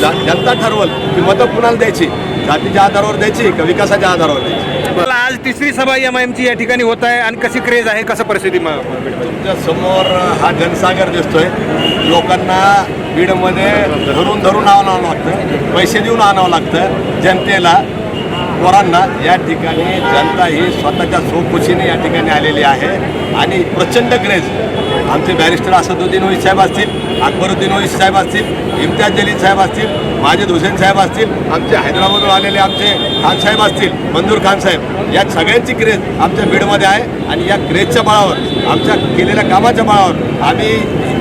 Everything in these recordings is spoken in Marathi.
जनता ठरवल की मतं कुणाला द्यायची? जातीच्या आधारावर द्यायची का विकासाच्या आधारावर द्यायची? मला आज तिसरी सभा एम आय एमची या ठिकाणी होत आहे आणि कशी क्रेज आहे? कसं परिस्थिती म- तुमच्यासमोर हा जनसागर दिसतोय. लोकांना बीडमध्ये धरून धरून आणावं लागतं. पैसे देऊन आणावं लागतं जनतेला पोरांना. या ठिकाणी जनता ही स्वतःच्या स्वखुशीने या ठिकाणी आलेली आहे. आणि प्रचंड क्रेज आमचे बॅरिस्टर असदुद्दीन ओईस साहेब असतील अकबरुद्दीन ओईस साहेब असतील इम्तियाज जलील साहेब असतील माजिद हुसेन साहेब असतील आमचे हैदराबादवर आलेले आमचे खान साहेब असतील मंजूर खान साहेब या सगळ्यांची क्रेज आमच्या बीडमध्ये आहे आणि या क्रेजच्या बळावर आमच्या केलेल्या कामाच्या बळावर आम्ही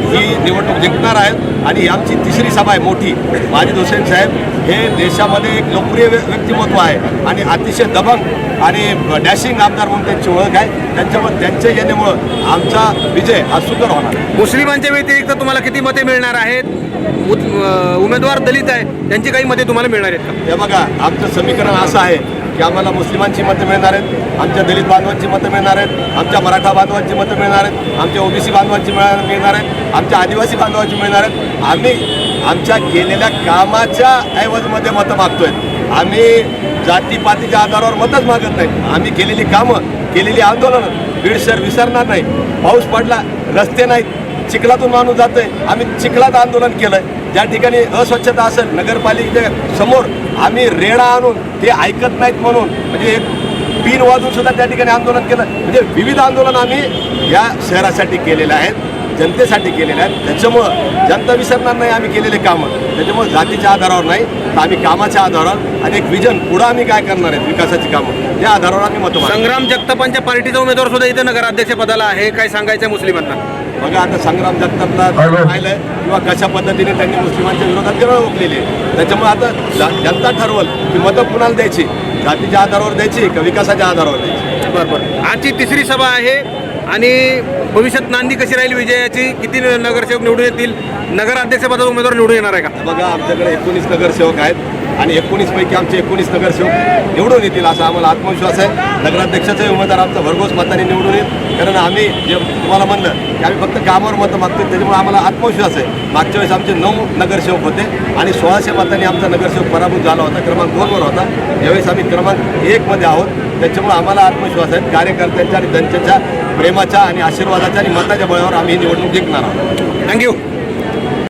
ही निवडणूक जिंकणार आहेत आणि आमची तिसरी सभा आहे मोठी. माजिद हुसेन साहेब हे देशामध्ये एक लोकप्रिय व्य- व्यक्तिमत्व आहे. आणि अतिशय दबंग आणि डॅशिंग आमदार म्हणून त्यांची ओळख आहे. त्यांच्यामुळे त्यांच्या येण्यामुळं आमचा विजय हा सुंदर होणार मुस्लिमांच्या व्यतिरिक्त तुम्हाला किती मते मिळणार आहेत? उमेदवार दलित आहे त्यांची काही मते तुम्हाला मिळणार आहेत हे बघा आमचं समीकरण असं आहे की आम्हाला मुस्लिमांची मतं मिळणार आहेत आमच्या दलित बांधवांची मतं मिळणार आहेत आमच्या मराठा बांधवांची मतं मिळणार आहेत आमच्या ओबीसी बांधवांची मिळणार आहेत आमच्या आदिवासी बांधवांची मिळणार आहेत. आम्ही आमच्या केलेल्या कामाच्या ऐवजमध्ये मतं मागतोय. आम्ही जातीपातीच्या आधारावर मतच मागत नाही. आम्ही केलेली कामं केलेली आंदोलनं बीड शहर विसरणार नाही. पाऊस पडला रस्ते नाहीत चिखलातून माणूस जातोय. आम्ही चिखलात आंदोलन केलंय. ज्या ठिकाणी अस्वच्छता असेल नगरपालिकेच्या समोर आम्ही रेडा आणून ते ऐकत नाहीत म्हणून म्हणजे एक पिन वाजून सुद्धा त्या ठिकाणी आंदोलन केलं. म्हणजे विविध आंदोलन आम्ही या शहरासाठी केलेले आहेत. जनतेसाठी केलेले आहेत. त्याच्यामुळं जनता विसरणार नाही आम्ही केलेले कामं. त्याच्यामुळं जातीच्या आधारावर नाही तर आम्ही कामाच्या आधारावर आणि एक विजन पुढं आम्ही काय करणार आहेत विकासाची कामं या आधारावर आम्ही मतं. संग्राम जगतापांच्या पार्टीचा उमेदवार सुद्धा इथे नगराध्यक्ष पदाला आहे. काय सांगायचं मुस्लिमांना? बघा आता संग्राम जगतापला पाहिलं किंवा कशा पद्धतीने त्यांनी मुस्लिमांच्या विरोधात गरळ ओकलेली आहे. त्याच्यामुळे आता जनता ठरवल की मतं कुणाला द्यायची? जातीच्या आधारावर द्यायची का विकासाच्या आधारावर द्यायची? बरं बरं. आजची तिसरी सभा आहे. आणि भविष्यात नांदी कशी राहील विजयाची? किती नगरसेवक निवडून येतील? नगराध्यक्षपदाचा उमेदवार निवडून येणार आहे का? बघा आमच्याकडे एकोणीस नगरसेवक आहेत. आणि एकोणीसपैकी आमचे एकोणीस नगरसेवक निवडून येतील असा आम्हाला आत्मविश्वास आहे. नगराध्यक्षाचाही उमेदवार आमचा भरघोस मताने निवडून येईल. कारण आम्ही जे तुम्हाला म्हणलं की आम्ही फक्त कामावर मतं मागतो त्याच्यामुळे आम्हाला आत्मविश्वास आहे. मागच्या वेळेस आमचे नऊ नगरसेवक होते आणि सोळाशे मतांनी आमचा नगरसेवक पराभूत झाला होता क्रमांक दोनवर होता. यावेळेस आम्ही क्रमांक एकमध्ये आहोत. त्याच्यामुळे आम्हाला आत्मविश्वास आहे. कार्यकर्त्यांच्या आणि जनतेच्या प्रेमाच्या आणि आशीर्वादाच्या आणि मताच्या बळावर आम्ही ही निवडणूक जिंकणार आहोत. थँक्यू